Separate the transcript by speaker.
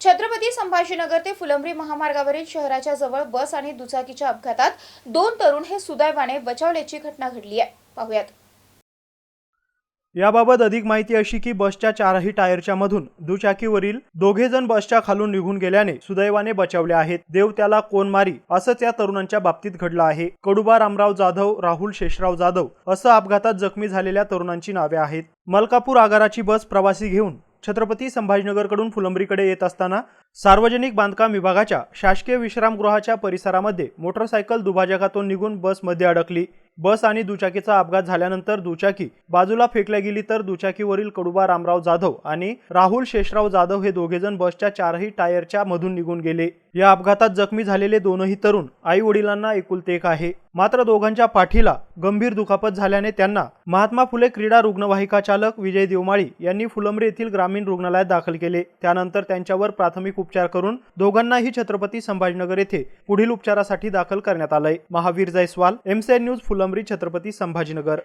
Speaker 1: छत्रपती संभाजीनगर ते फुलंब्री महामार्गावरील शहराच्या जवळ बस आणि दुचाकीच्या अपघातात दोन तरुण हे सुदैवाने बचावल्याची घटना घडली आहे. पाहुयात.
Speaker 2: याबाबत अधिक माहिती अशी की बसच्या चारही टायरच्या मधून दुचाकीवरील दोघे जण बसच्या खालून निघून गेल्याने सुदैवाने बचावले आहेत. देव त्याला कोण मारी असं त्या तरुणांच्या बाबतीत घडलं आहे. कडुबा रामराव जाधव राहुल शेषराव जाधव असं अपघातात जखमी झालेल्या तरुणांची नावे आहेत. मलकापूर आगाराची बस प्रवासी घेऊन छत्रपती संभाजीनगरकडून फुलंब्रीकडे येत असताना सार्वजनिक बांधकाम विभागाच्या शासकीय विश्रामगृहाच्या परिसरामध्ये मोटरसायकल दुभाजकातून निघून बसमध्ये अडकली. बस आणि दुचाकीचा अपघात झाल्यानंतर दुचाकी बाजूला फेकल्या गेली तर दुचाकीवरील कडुबा रामराव जाधव आणि राहुल शेषराव जाधव हे दोघेजण बसच्या चारही टायरच्या मधून निघून गेले. या अपघातात जखमी झालेले दोनही तरुण आई वडिलांना एकुलते एक आहे. मात्र दोघांच्या पाठीला गंभीर दुखापत झाल्याने त्यांना महात्मा फुले क्रीडा रुग्णवाहिका चालक विजय देवमाळी यांनी फुलंब्री येथील ग्रामीण रुग्णालयात दाखल केले. त्यानंतर त्यांच्यावर प्राथमिक उपचार करून दोघांनाही छत्रपती संभाजीनगर येथे पुढील उपचारासाठी दाखल करण्यात आलंय. Mahavir Jaiswal MCN news Phulambri Chhatrapati Sambhajinagar.